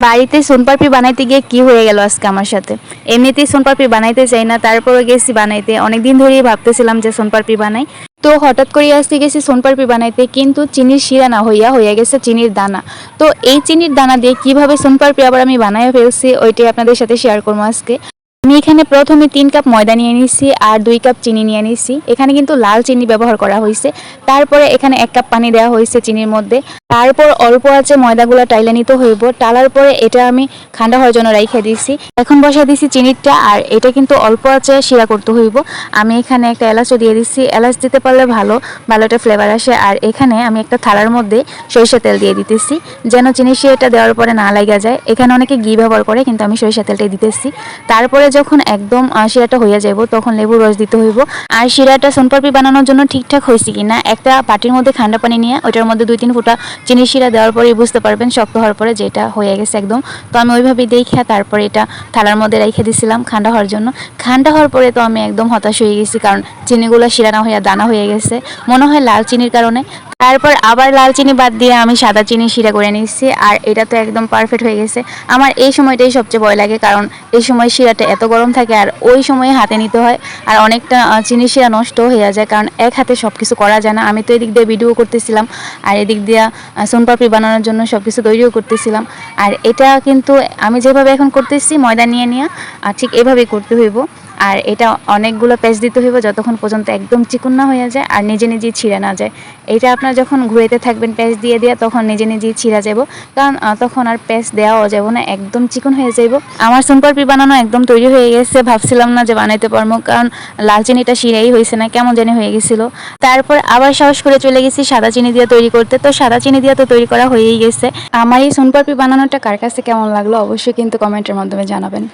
বাড়িতে সোনপাপড়ি বানাইতে গিয়ে কি হয়ে গেল আজকে আমার সাথে? এমনিতেই সোনপাপড়ি বানাইতে চাই না তারপরে গেছি বানাইতে। অনেকদিন ধরেই ভাবতেছিলাম যে সোনপাপড়ি বানাই। তো হঠাৎ করে আসতে গেছি সোনপাপড়ি বানাইতে, কিন্তু চিনির শিরা না হইয়া হইয়া গেছে চিনির দানা। তো এই চিনির দানা দিয়ে কীভাবে সোনপাপড়ি আবার আমি বানাইয়া ফেলছি, ওইটাই আপনাদের সাথে শেয়ার করব আজকে। আমি এখানে প্রথমে তিন কাপ ময়দা নিয়ে নিছি আর দুই কাপ চিনি নিয়ে নিছি এখানে কিন্তু লাল চিনি ব্যবহার করা হয়েছে। তারপরে এখানে এক কাপ পানি দেওয়া হয়েছে চিনির মধ্যে। তারপর অল্প আছে ময়দাগুলো টাইলে নিতে হইব। টালার পরে এটা আমি ঠান্ডা হওয়ার জন্য রাইখে দিছি এখন বসা দিছি চিনিরটা আর এটা কিন্তু অল্প আছে, শিরা করতে হইব। আমি এখানে একটা এলাচও দিয়ে দিচ্ছি এলাচ দিতে পারলে ভালো ভালো একটা ফ্লেভার আসে। আর এখানে আমি একটা থালার মধ্যে সরিষা তেল দিয়ে দিতেছি। যেন চিনি শিরাটা দেওয়ার পরে না লাগা যায়। এখানে অনেকে ঘি ব্যবহার করে, কিন্তু আমি সরিষা তেলটাই দিতেছি। তারপরে যখন একদম শিরাটা হয়ে যাব তখন লেবু রস দিতে হইব। আর শিরাটা সোনপাপড়ি বানানোর জন্য ঠিকঠাক হয়েছে কিনা, একটা পাটির মধ্যে ঠান্ডা পানি নিয়ে ওটার মধ্যে দুই, তিন ফুটা চিনি শিরা দেওয়ার পরেই বুঝতে পারবেন শক্ত হওয়ার পরে যে এটা হয়ে গেছে একদম। তো আমি ওইভাবেই দেখে তারপরে এটা থালার মধ্যে রেখে দিছিলাম ঠান্ডা হওয়ার জন্য। ঠান্ডা হওয়ার পরে তো আমি একদম হতাশ হয়ে গেছি, কারণ চিনিগুলো শিরা না হয়ে দানা হয়ে গেছে। মনে হয় লাল চিনির কারণে। তারপর আবার লাল চিনি বাদ দিয়ে আমি সাদা চিনি শিরা করে নিচ্ছি আর এটা তো একদম পারফেক্ট হয়ে গেছে। আমার এই সময়টাই সবচেয়ে ভয় লাগে, কারণ এই সময় শিরাটা এত গরম থাকে, আর ওই সময়ে হাতে নিতে হয়, আর অনেকটা চিনি শিরা নষ্ট হয়ে যায়, কারণ এক হাতে সব কিছু করা যায় না। আমি তো এদিক দিয়ে ভিডিও করতেছিলাম, আর এদিক দিয়ে সোনপাপড়ি বানানোর জন্য সব কিছু তৈরিও করতেছিলাম। আর এটা কিন্তু আমি যেভাবে এখন করতেছি, ময়দা নিয়ে নিয়ে, আর ঠিক এভাবেই করতে হইব। আর এটা অনেকগুলো প্যাচ দিতে হইব যতক্ষণ পর্যন্ত একদম চিকুন না হয়ে যায় আর নিজে নিজেই ছিঁড়ে না যায়। এটা আপনার যখন ঘুরেতে থাকবেন প্যাচ দিয়ে দিয়ে, তখন নিজে নিজেই ছিঁড়া যাব। কারণ তখন আর প্যাচ দেওয়াও যাব না, একদম চিকন হয়ে যাইব। আমার সোনপাপড়ি বানানো একদম তৈরি হয়ে গেছে, ভাবছিলাম না যে বানাইতে পারব, কারণ লাল চিনিটা শিরাই হয়েছে না, কেমন জানি হয়ে গেছিল। তারপর আবার সাহস করে চলে গেছি সাদা চিনি দিয়ে তৈরি করতে। তো সাদা চিনি দিয়ে তো তৈরি করা হয়েই গেছে। আমার এই সোনপাপড়ি বানানোটা কার কাছে কেমন লাগল অবশ্যই কিন্তু কমেন্টের মাধ্যমে জানাবেন।